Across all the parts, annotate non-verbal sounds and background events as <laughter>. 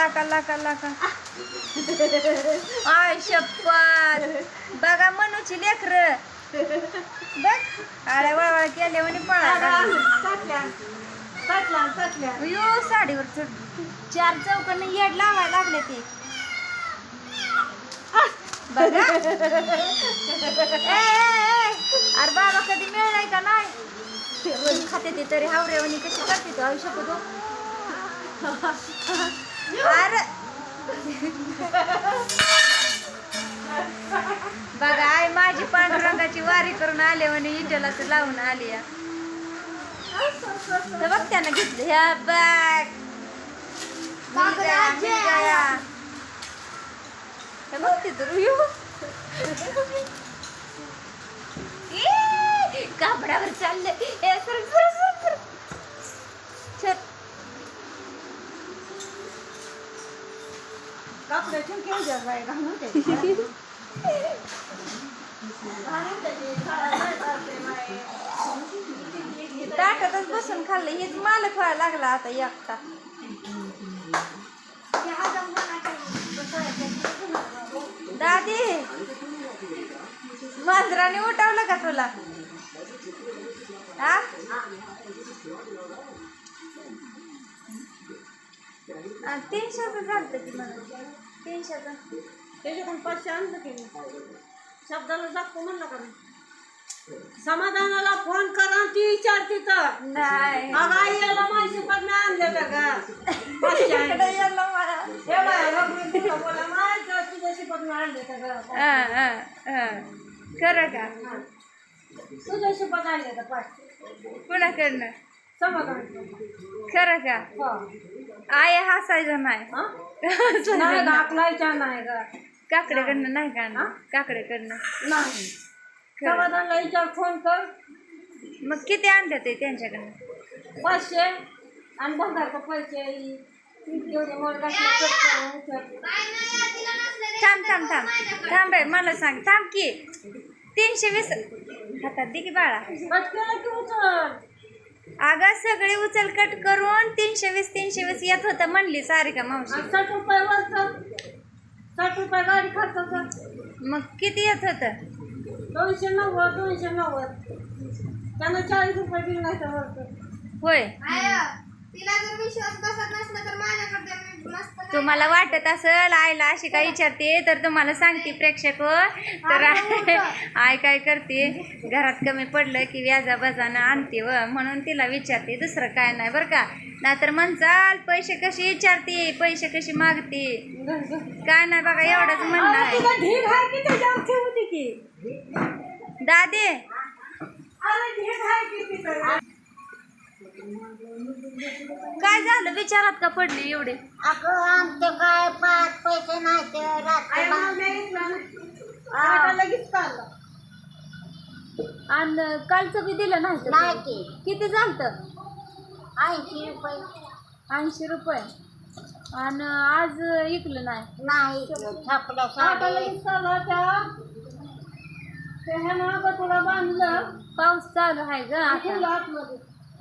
लाका लाका लाका. आय शपथ. बघा मनूची लेकर. बघ. आळ्या वळवळ केल्या म्हणे पळा यो साडीवर चार चौकांना येड लावायला लागले ते. बघा. <laughs> ए, ए, ए, अरे बाबा कधी मिळालाय का नाही? <laughs> खाते ते तरी हावरेवणी कशी करते तू आयुष्य करू अरे बघा आई माझी पांडुरंगाची वारी करून आले म्हणे इटला लावून आली या. तर बघ त्यानं घेतलं. ह्या बॅग. हे बघ तिथं कापडावर चालले हे सर चल कापड्या ठेवून घेऊन बाय घालून ताटातच बसून खाल्लं. हेच मालक व्हायला लागला आता एकटा. दादी मांजराने उठवलं का तुला? हा? आ, तीनशेचं झालं ती मला. तीनशेचं त्याच्याकडून पाचशे आणलं की नाही शब्दाला जातो म्हणलं का समाधानाला फोन करा ती विचारते तर. नाही. अगं आई याला माहिती पण नाही आणलेलं का? पाचशे आणले. तुला बोला, तुझ्याशी पण नाही आणले का गं? हा, हा, हा. खरं का? तुझ्याशी पण आणले का पाचशे. कुणाकडनं समाधान खरं का? हो. आय हसायचं नाही. हा? नाही दाखलायच्या नाही का काकडेकडनं नाही का आणलं? काकडेकडनं. नाही. समाधानला विचार फोन कर. मग किती आणले ते त्यांच्याकडनं? पाचशे. आणि भंगारचं पैसे थांब थांब थांब. थांब बाई मला सांग. थांब की. तीनशे वीस. हातात दे की बाळा. अगं सगळे उचल कट करून तीनशे वीस तीनशे वीस येत होतं म्हणली सारिका मावशी? साठ रुपये साठ रुपये गाडी मग किती येत होतं? दोनशे नव्वद दोनशे नव्वद. त्यांना चाळीस रुपये बिल नाही तर वरचं. होय. तिला जर विश्वास बसत नसला तर माझ्याकडे मी मस्त तुम्हाला वाटत असेल आईला अशी काय विचारते तर तुम्हाला सांगते प्रेक्षक हो. तर आई काय करते घरात कमी पडलं की व्याजा बजानं आणते व म्हणून तिला विचारते दुसरं काय नाही बरं का. नाहीतर म्हणचाल पैसे कसे विचारते पैसे कसे मागते? काय नाही बघा एवढंच म्हणणं आहे. दादे. काय झालं? विचारात का पडली एवढे? अगं आमचे काय पाच पैसे नाही ते रात्री आणि कालचं बी दिलं नाही किती झालं ऐंशी रुपये. ऐंशी रुपये. आणि आज इकलं नाही. नाही छापड्या आता साडी. पाऊस चालू आहे ग आता.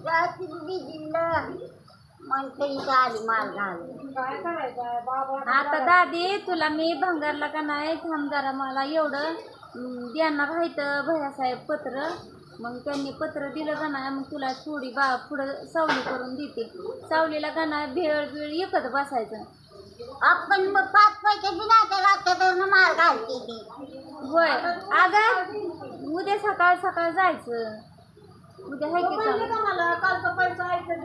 रात्री दिलं मग ते इथं आली माल घालून काय करायचं आहे बाबा आता दादी तुला मी भंगारला का नाही? थांब जरा मला एवढं अं, देणार आहेत भैयासाहेब पत्र. मग त्यांनी पत्र दिलं का नाही मग तुला थोडी बा पुढं सावली करून देते. सावलीला का नाही भेळ बिळ एकच बसायचं. आपण मग पाच पैसे बी नाही तर रात्र माल घालते ती. होय. अगं उद्या सकाळ सकाळ जायचं. उद्या हाय की मला कालचा पैसा ऐकत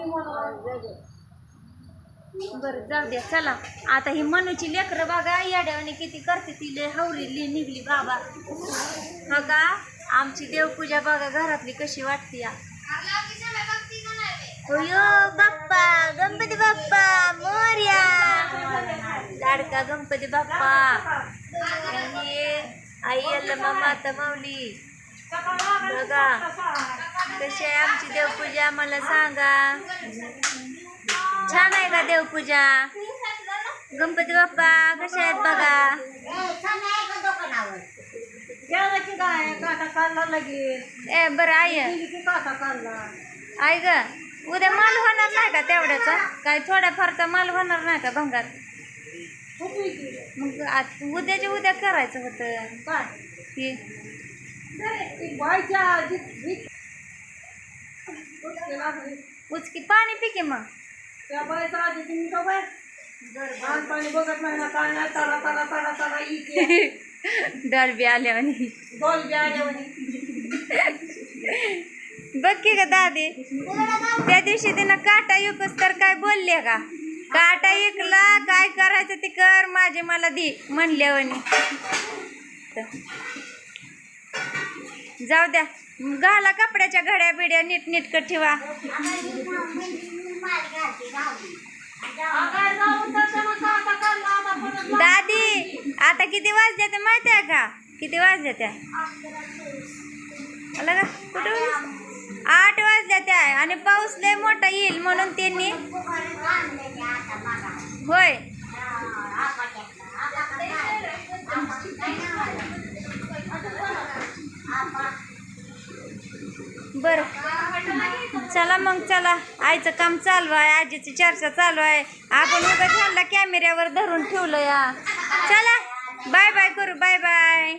बरं जाऊ द्या चला. आता ही मनूची लेकरं बघा याड्यावाने किती करते ती लय हवरीली निघली बाबा. हा का? आमची देवपूजा बघा घरातली कशी वाटते या. होयो बाप्पा गणपती बाप्पा मोर्या. लाडका गणपती बाप्पा. आई अल्लमा माता माऊली. बघा कशी आहे आमची देवपूजा मला सांगा छान आहे का देवपूजा गणपती बाप्पा कसे आहेत बघा ए बरं आई आई ग उद्या माल होणार नाही का तेवढ्याचा काय थोड्याफारचा माल होणार नाही का भंगार मग उद्याच्या उद्या करायचं होतं उचकी पाणी पिके मग. त्या बायचा आधी तुम्ही का बाय पाणी बघत नाही ना काय नाही तारा तारा तारा तारा इथे डरबी आल्यावर बघ की का दादी. त्या दिवशी तिनं काटा युकस तर काय बोलले का? काटा इकला काय करायचं ते कर माझे मला दे म्हणे जाऊ द्या. घाला कपड्याच्या घड्या बिड्या नीट नीटक ठेवा. दादी आता किती वाजले ते माहिती आहे का? किती वाजले त्या? का? कुठं? आठ वाजल्या त्या आणि पाऊस लय मोठा येईल म्हणून त्यांनी होय. बरं. चला मग चला. आईचं काम चालू आहे आजीची चर्चा चालू आहे. आपण उद्या ह्यांना कॅमेऱ्यावर धरून ठेवलं या. चला बाय बाय करू बाय बाय.